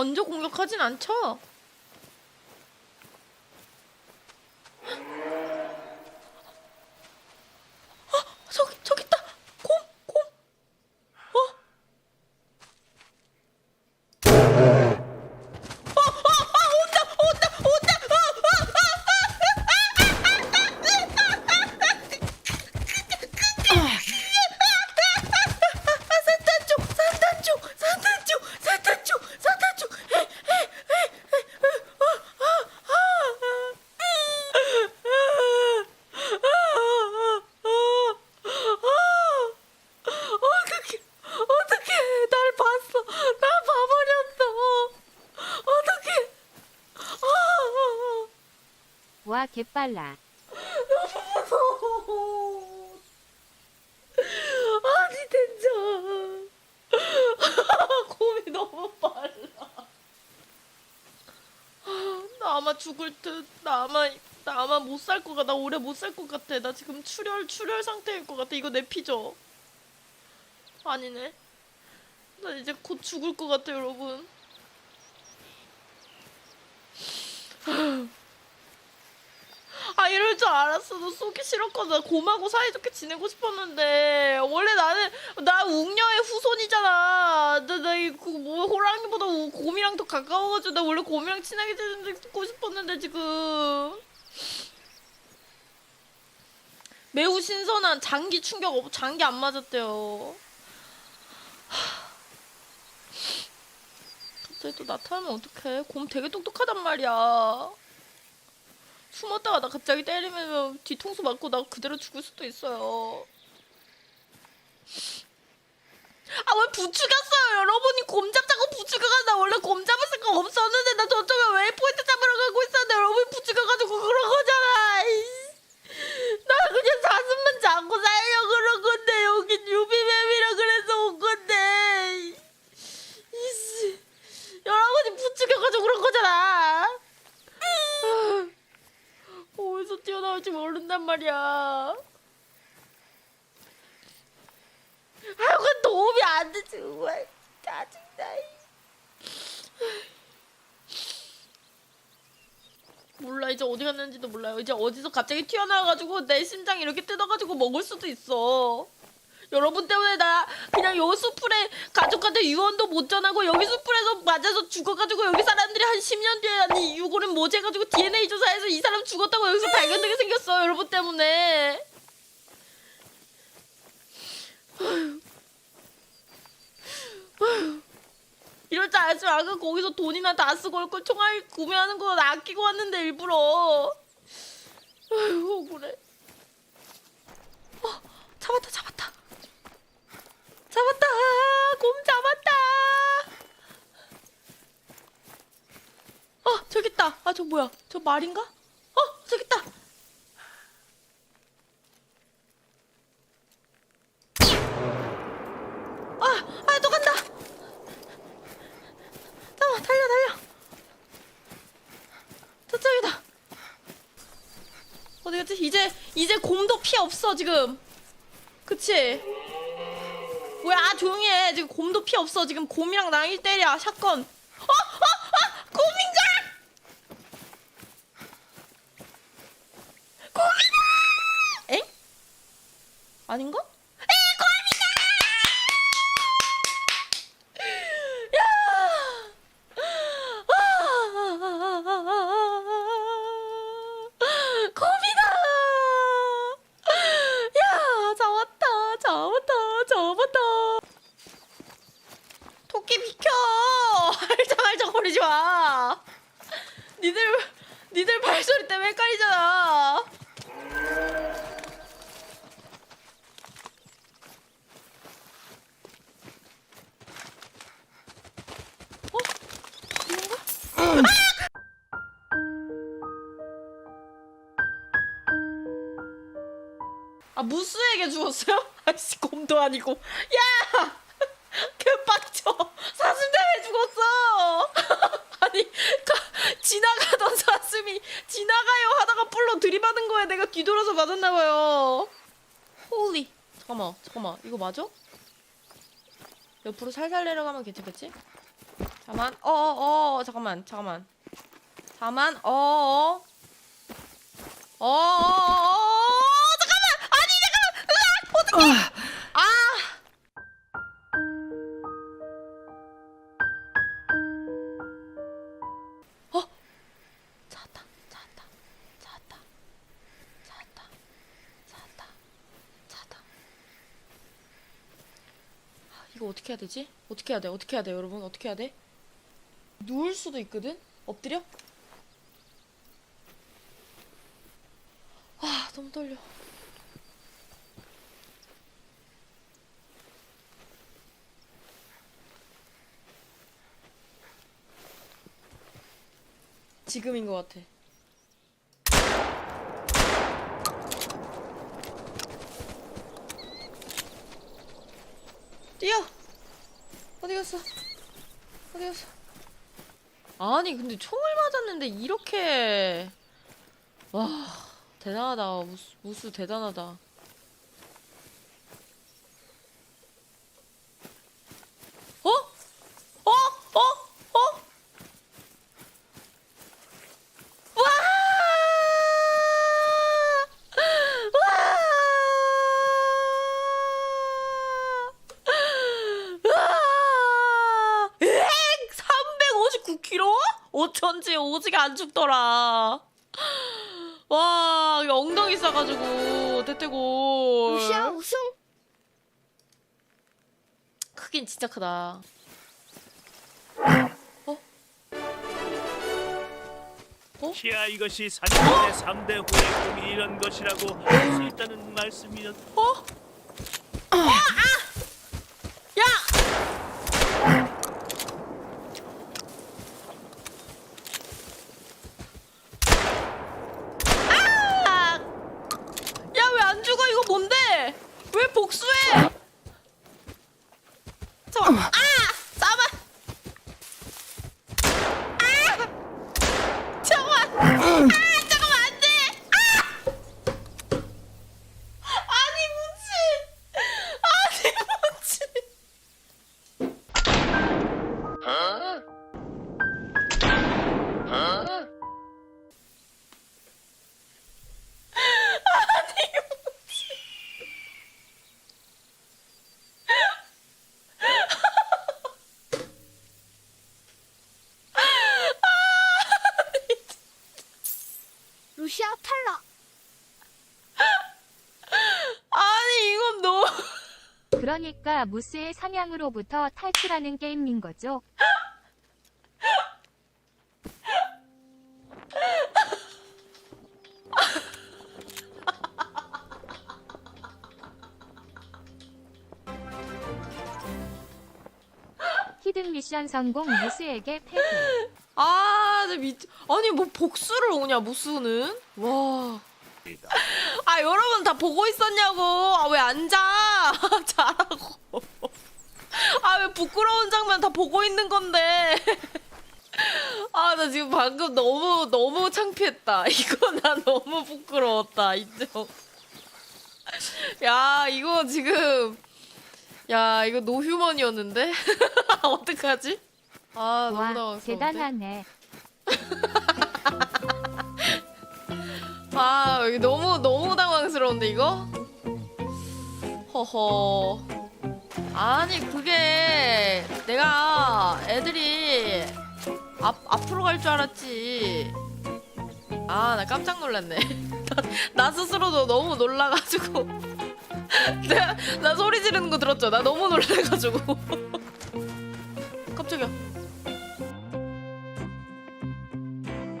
먼저 공격하진 않죠. 아, 저기 저기 있다. 곰, 곰. 어? 어, 어, 아, 온다, 온다, 온다. 아, 산탄총, 산탄총, 산탄총, 산탄총, 산탄총. 에, 에, 에, 에, 에, 아, 아, 아, 아, 아, 어떡해, 어떡해, 날 봤어, 날 봐버렸어, 어떡해, 아, 와 개빨라. 무서워. 아니 된장. 곰이 너무 빨라. 아, 나 아마 죽을 듯 나 아마 나 아마 못 살 것 같아. 나 오래 못 살 것 같아. 나 지금 출혈 출혈 상태일 것 같아. 이거 내 피죠? 아니네. 나 이제 곧 죽을 것 같아 여러분 알았어. 너 쏘기 싫었거든. 곰하고 사이좋게 지내고 싶었는데 원래 나는 나 웅녀의 후손이잖아. 나나그뭐 호랑이보다 우- 곰이랑 더 가까워가지고 나 원래 곰이랑 친하게 지내고 싶었는데 지금 매우 신선한 장기 충격 없 장기 안 맞았대요. 하. 갑자기 또 나타나면 어떡해? 곰 되게 똑똑하단 말이야. 숨었다가 나 갑자기 때리면 뒤통수 맞고 나 그대로 죽을 수도 있어요. 아 왜 부추겼어요? 여러분이 곰 잡자고 부추겨가 나 원래 곰 잡을 생각 없었는데 나 저쪽에 웨이포인트 잡으러 가고 있었는데 여러분이 부추겨가지고 그런 거잖아. 이씨. 나 그냥 사슴만 잡고 살려 그런 건데 여긴 유비맵이라 그래서 온 건데. 이씨. 여러분이 부추겨가지고 그런 거잖아. 어디서 튀어나올지 모른단 말이야. 아, 그 도움이 안 돼, 정말. 짜증나. 몰라, 이제 어디 갔는지도 몰라요. 이제 어디서 갑자기 튀어나와가지고 내 심장 이렇게 뜯어가지고 먹을 수도 있어. 여러분 때문에 나 그냥 요 숲풀에 가족한테 유언도 못 전하고 여기 숲풀에서 맞아서 죽어가지고 여기 사람들이 한 10년 뒤에 아니 유골은 뭐지 해가지고 DNA 조사해서 이 사람 죽었다고 여기서 발견되게 생겼어 여러분 때문에. 이럴 줄 알았으면 아까 거기서 돈이나 다 쓰고 올 걸 총알 구매하는 거 아끼고 왔는데 일부러 아휴 억울해 어 잡았다 잡았다 잡았다 곰 잡았다 어 저기 있다 아 저 뭐야? 저 말인가? 어 저기 있다. 아 아 또 간다. 잠깐만 달려 달려. 저쪽이다. 어디 갔지 이제 이제 곰도 피 없어 지금. 그치? 뭐야 아, 조용히 해. 지금 곰도 피 없어. 지금 곰이랑 나랑 1대1이야 샷건 어? 어? 어? 곰인가? 곰이다! 엥? 아닌가? 에 곰이다! 야! 아! 곰이다! 야 잡았다 잡았다 잡았다 토끼 비켜 할장할장 거리지 마 니들 니들 발소리 때문에 헷갈리잖아. 어? 아 무스에게 죽었어요? 아씨 곰도 아니고. 야! 개빡쳐! 사슴 때문에 죽었어 아니 가, 지나가던 사슴이 지나가요 하다가 뿔로 들이받은 거에 내가 뒤돌아서 맞았나 봐요. 홀리 잠깐만 잠깐만. 이거 맞아? 옆으로 살살 내려가면 괜찮겠지? 잠만 어어 어, 잠깐만 잠깐만. 잠만 어어 어어 잠깐만! 아니 잠깐만! 으아 어떡해 어떻게 해야 되지? 어떻게 해야 돼? 어떻게 해야 돼, 여러분? 어떻게 해야 돼? 누울 수도 있거든? 엎드려? 아, 너무 떨려. 지금인 것 같아. 뛰어! 어디 갔어? 어디 갔어? 아니 근데 총을 맞았는데 이렇게 와 대단하다 무수, 무수 대단하다 어? 어? 어? 어? 와! 와! 와! 엥! 359kg? 어쩐지 오지게 안 죽더라. 와, 엉덩이 싸가지고, 대퇴골. 루시아 우승. 크긴 진짜 크다. 키아 이것이 사냥꾼의 3대 후의 꿈이 이런 것이라고 할 수 있다는 말씀이었 어? 아! 루시아 탈락. 아니 이건 너무 그러니까 무스의 사냥으로부터 탈출하는 게임인 거죠. 히든 미션 성공 무스에게 패배. 아, 나 미... 아니 뭐 복수를 오냐 무수는? 와. 아 여러분 다 보고 있었냐고. 아 왜 앉아? 잘하고. 아 왜 부끄러운 장면 다 보고 있는 건데. 아 나 지금 방금 너무 너무 창피했다. 이거 나 너무 부끄러웠다 인정. 야 이거 지금 야 이거 노휴먼이었는데 어떡하지? 아 너무 와 당황스러운데. 대단하네. 아 여기 너무 너무 당황스러운데 이거? 허허. 아니 그게 내가 애들이 앞 앞으로 갈 줄 알았지. 아 나 깜짝 놀랐네. 나, 나 스스로도 너무 놀라가지고. 내가 나 소리 지르는 거 들었죠? 나 너무 놀래가지고.